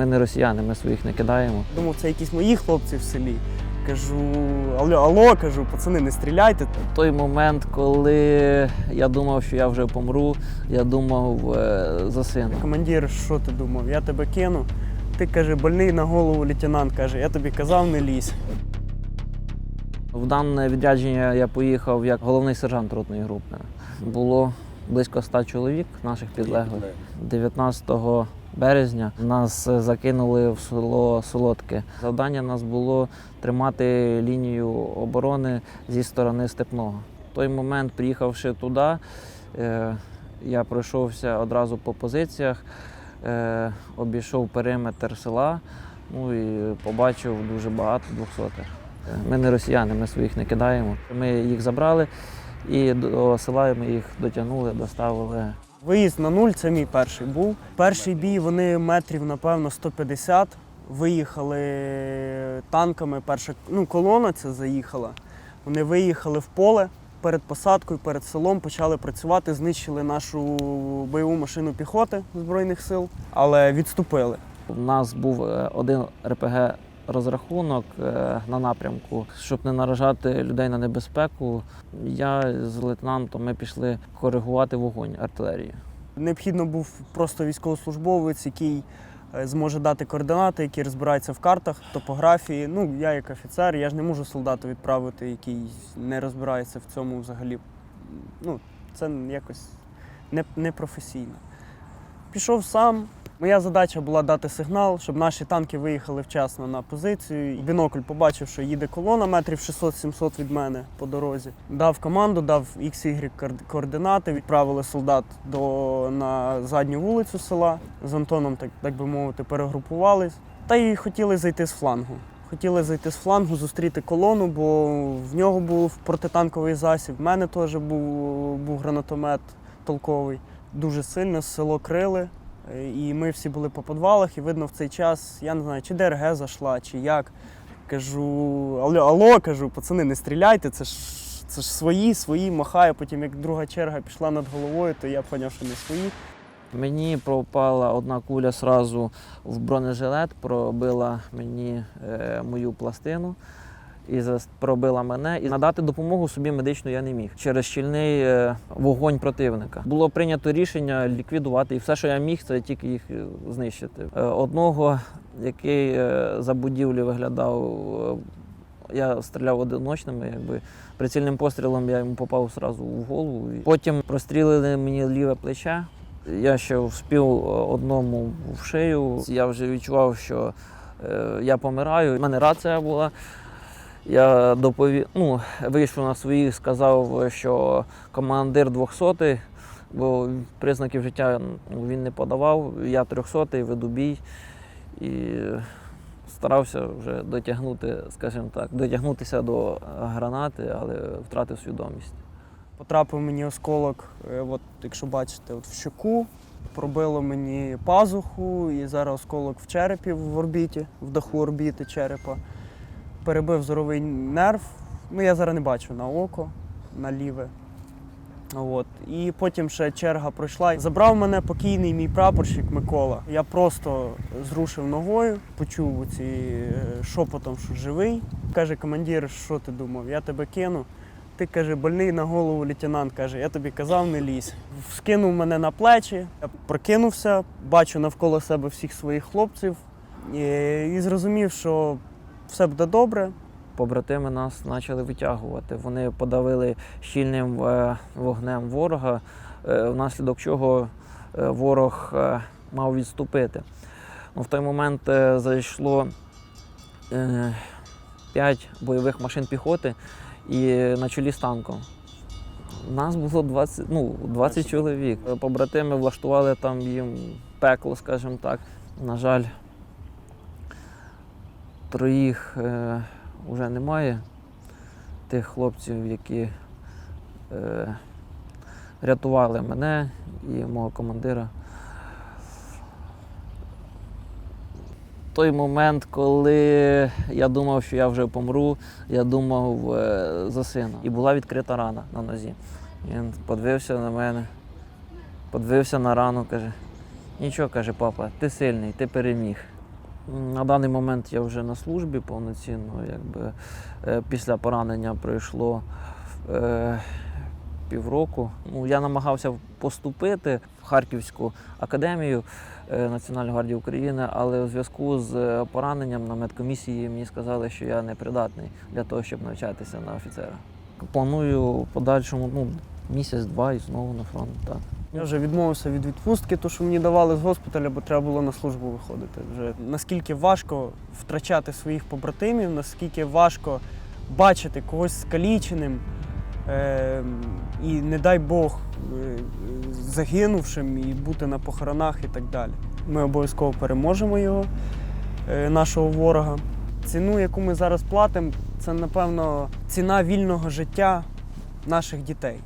Ми не росіяни, ми своїх не кидаємо. Думав, це якісь мої хлопці в селі. Кажу, алло, алло, кажу, пацани, не стріляйте. В той момент, коли я думав, що я вже помру, я думав е, за сина. Командир, що ти думав? Я тебе кину. Ти каже, больний на голову лейтенант каже, я тобі казав, не лізь. В дане відрядження я поїхав як головний сержант ротної групи. Було близько ста чоловік наших підлеглих. 19 березня нас закинули в село Солодке. Завдання нас було тримати лінію оборони зі сторони Степного. В той момент, приїхавши туди, е, я пройшовся одразу по позиціях, е, обійшов периметр села, ну і побачив дуже багато двохсотих. Ми не росіяни, ми своїх не кидаємо. Ми їх забрали і до села ми їх дотягнули, доставили. Виїзд на нуль це мій перший був. Перший бій вони метрів, напевно, 150. Виїхали танками. Перша ну, колона ця заїхала. Вони виїхали в поле перед посадкою, перед селом, почали працювати, знищили нашу бойову машину піхоти Збройних сил, але відступили. У нас був е, один РПГ розрахунок е, на напрямку, щоб не наражати людей на небезпеку. Я з лейтенантом ми пішли коригувати вогонь артилерії. Необхідно був просто військовослужбовець, який е, зможе дати координати, який розбирається в картах, топографії. Ну, я як офіцер, я ж не можу солдату відправити, який не розбирається в цьому взагалі. Ну, це якось не, непрофесійно. Пішов сам. Моя задача була дати сигнал, щоб наші танки виїхали вчасно на позицію. Бінокль побачив, що їде колона метрів 600-700 від мене по дорозі. Дав команду, дав XY координати, відправили солдат до, на задню вулицю села. З Антоном, так, так би мовити, перегрупувались. Та й хотіли зайти з флангу. Хотіли зайти з флангу, зустріти колону, бо в нього був протитанковий засіб. В мене теж був, був гранатомет толковий. Дуже сильно село крили. Е, І ми всі були по підвалах, і видно в цей час, я не знаю, чи ДРГ зайшла, чи як. Кажу, алло, алло, кажу, пацани, не стріляйте, це ж, це ж свої, свої, махаю. Потім, як друга черга пішла над головою, то я зрозумів, що не свої. Мені пропала одна куля сразу в бронежилет, пробила мені е, мою пластину і пробила мене. І надати допомогу собі медичну я не міг через щільний е, вогонь противника. Було прийнято рішення ліквідувати, і все, що я міг, це тільки їх е, знищити. Е, одного, який за будівлю виглядав. Я стріляв одиночними, якби прицільним пострілом я йому попав одразу в голову. Потім прострілили мені ліве плече. Я ще вспів одному в шию. Я вже відчував, що я помираю. У мене рація була. Я доповів, ну, вийшов на своїх, сказав, що командир 200 бо признаків життя ну, він не подавав. Я 300 веду бій і старався вже дотягнути, скажімо так, дотягнутися до гранати, але втратив свідомість. Потрапив мені осколок, е, от, якщо бачите, от в щоку, пробило мені пазуху, і зараз осколок в черепі в орбіті, в даху орбіти черепа. Перебив зоровий нерв. Ну, я зараз не бачу на око, на ліве. От. І потім ще черга пройшла. Забрав мене покійний мій прапорщик Микола. Я просто зрушив ногою, почув ці е, шепотом, що живий. Каже командир, що ти думав? Я тебе кину. Ти каже, больний на голову лейтенант каже, я тобі казав, не лізь. Скинув мене на плечі, я прокинувся, бачу навколо себе всіх своїх хлопців і, і зрозумів, що все буде добре. побратими нас почали витягувати. Вони подавили щільним е, вогнем ворога, е, внаслідок чого е, ворог мав відступити. Ну, в той момент зайшло е, 5 бойових машин піхоти і на чолі з танком. Нас було 20, ну, 20 чоловік. Побратими влаштували там їм пекло, скажімо так. На жаль, троїх е, вже немає тих хлопців, які е, рятували мене і мого командира. Той момент, коли я думав, що я вже помру, я думав е, за сина. І була відкрита рана на нозі. Він подивився на мене, подивився на рану, каже: нічого, каже, папа, ти сильний, ти переміг. На даний момент я вже на службі повноцінно, якби е, після поранення пройшло е, півроку. Ну, я намагався поступити в Харківську академію е, Національної гвардії України, але у зв'язку з е, пораненням на медкомісії мені сказали, що я не придатний для того, щоб навчатися на офіцера. Планую в подальшому ну, місяць-два і знову на фронт. Так. Я вже відмовився від відпустки, то що мені давали з госпіталя, бо треба було на службу виходити. Вже наскільки важко втрачати своїх побратимів, наскільки важко бачити когось скаліченим е- і, не дай Бог, е- загинувшим і бути на похоронах і так далі. Ми обов'язково переможемо його, е- нашого ворога. Ціну, яку ми зараз платимо, це напевно ціна вільного життя наших дітей.